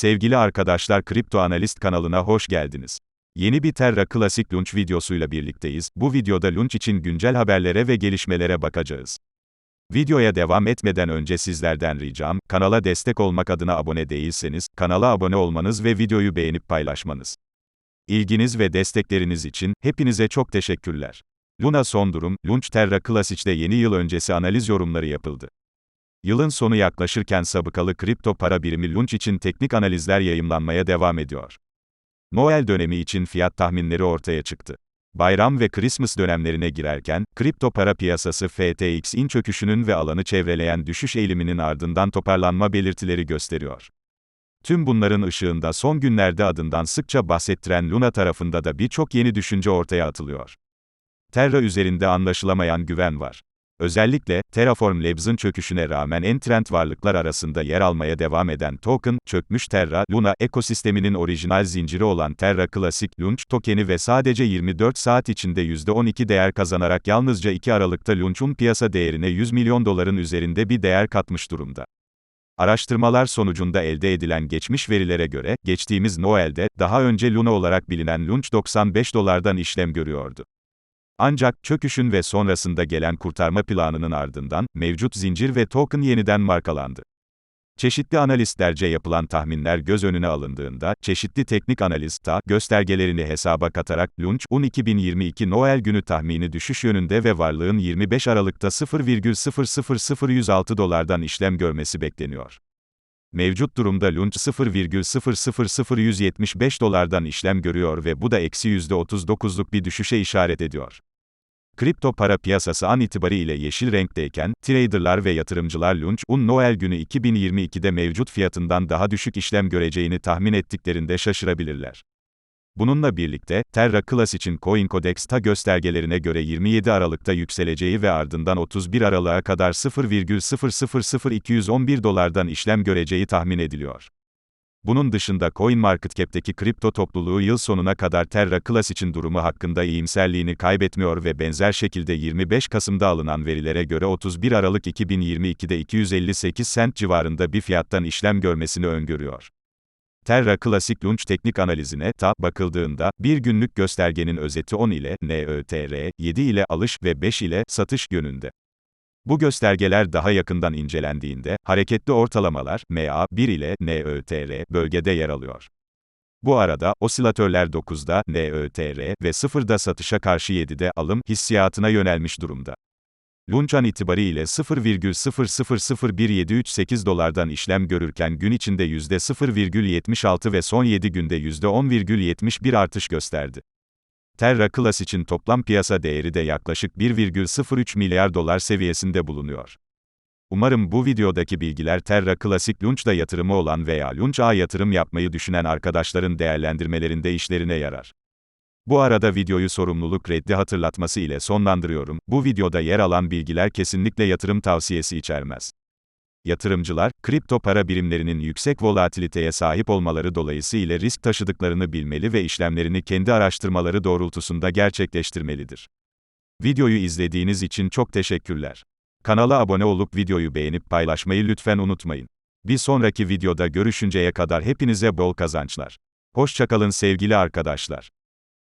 Sevgili arkadaşlar Kripto Analist kanalına hoş geldiniz. Yeni bir Terra Classic Launch videosuyla birlikteyiz. Bu videoda Launch için güncel haberlere ve gelişmelere bakacağız. Videoya devam etmeden önce sizlerden ricam, kanala destek olmak adına abone değilseniz, kanala abone olmanız ve videoyu beğenip paylaşmanız. İlginiz ve destekleriniz için, hepinize çok teşekkürler. Luna son durum, Launch Terra Classic'te yeni yıl öncesi analiz yorumları yapıldı. Yılın sonu yaklaşırken sabıkalı kripto para birimi Lunch için teknik analizler yayımlanmaya devam ediyor. Noel dönemi için fiyat tahminleri ortaya çıktı. Bayram ve Christmas dönemlerine girerken, kripto para piyasası FTX'in çöküşünün ve alanı çevreleyen düşüş eğiliminin ardından toparlanma belirtileri gösteriyor. Tüm bunların ışığında son günlerde adından sıkça bahsettiren Luna tarafında da birçok yeni düşünce ortaya atılıyor. Terra üzerinde anlaşılamayan güven var. Özellikle, Terraform Labs'ın çöküşüne rağmen en trend varlıklar arasında yer almaya devam eden token, çökmüş Terra, Luna ekosisteminin orijinal zinciri olan Terra Classic Launch tokeni ve sadece 24 saat içinde %12 değer kazanarak yalnızca 2 Aralık'ta Launch'un piyasa değerine 100 milyon doların üzerinde bir değer katmış durumda. Araştırmalar sonucunda elde edilen geçmiş verilere göre, geçtiğimiz Noel'de, daha önce Luna olarak bilinen Launch 95 dolardan işlem görüyordu. Ancak, çöküşün ve sonrasında gelen kurtarma planının ardından, mevcut zincir ve token yeniden markalandı. Çeşitli analistlerce yapılan tahminler göz önüne alındığında, çeşitli teknik analiz ta göstergelerini hesaba katarak Launch UN 2022 Noel günü tahmini düşüş yönünde ve varlığın 25 Aralık'ta 0,00006 dolardan işlem görmesi bekleniyor. Mevcut durumda Launch 0,000175 dolardan işlem görüyor ve bu da eksi %39'luk bir düşüşe işaret ediyor. Kripto para piyasası an itibariyle yeşil renkteyken, traderlar ve yatırımcılar Launch, Un Noel günü 2022'de mevcut fiyatından daha düşük işlem göreceğini tahmin ettiklerinde şaşırabilirler. Bununla birlikte, Terra Classic'in CoinCodex ta göstergelerine göre 27 Aralık'ta yükseleceği ve ardından 31 Aralık'a kadar 0,000211 dolardan işlem göreceği tahmin ediliyor. Bunun dışında CoinMarketCap'teki kripto topluluğu yıl sonuna kadar Terra Classic'in durumu hakkında iyimserliğini kaybetmiyor ve benzer şekilde 25 Kasım'da alınan verilere göre 31 Aralık 2022'de 258 cent civarında bir fiyattan işlem görmesini öngörüyor. Terra Classic Launch teknik analizine ta bakıldığında, bir günlük göstergenin özeti 10 ile NÖTR, 7 ile alış ve 5 ile satış yönünde. Bu göstergeler daha yakından incelendiğinde, hareketli ortalamalar, MA1 ile NÖTR bölgede yer alıyor. Bu arada, osilatörler 9'da, NÖTR ve 0'da satışa karşı 7'de alım hissiyatına yönelmiş durumda. Lunçan itibariyle 0,000173 dolardan işlem görürken gün içinde %0,76 ve son 7 günde %10,71 artış gösterdi. Terra Class için toplam piyasa değeri de yaklaşık 1,03 milyar dolar seviyesinde bulunuyor. Umarım bu videodaki bilgiler Terra Classic Launch'da yatırımı olan veya Launch A yatırım yapmayı düşünen arkadaşların değerlendirmelerinde işlerine yarar. Bu arada videoyu sorumluluk reddi hatırlatması ile sonlandırıyorum. Bu videoda yer alan bilgiler kesinlikle yatırım tavsiyesi içermez. Yatırımcılar, kripto para birimlerinin yüksek volatiliteye sahip olmaları dolayısıyla risk taşıdıklarını bilmeli ve işlemlerini kendi araştırmaları doğrultusunda gerçekleştirmelidir. Videoyu izlediğiniz için çok teşekkürler. Kanala abone olup videoyu beğenip paylaşmayı lütfen unutmayın. Bir sonraki videoda görüşünceye kadar hepinize bol kazançlar. Hoşçakalın sevgili arkadaşlar.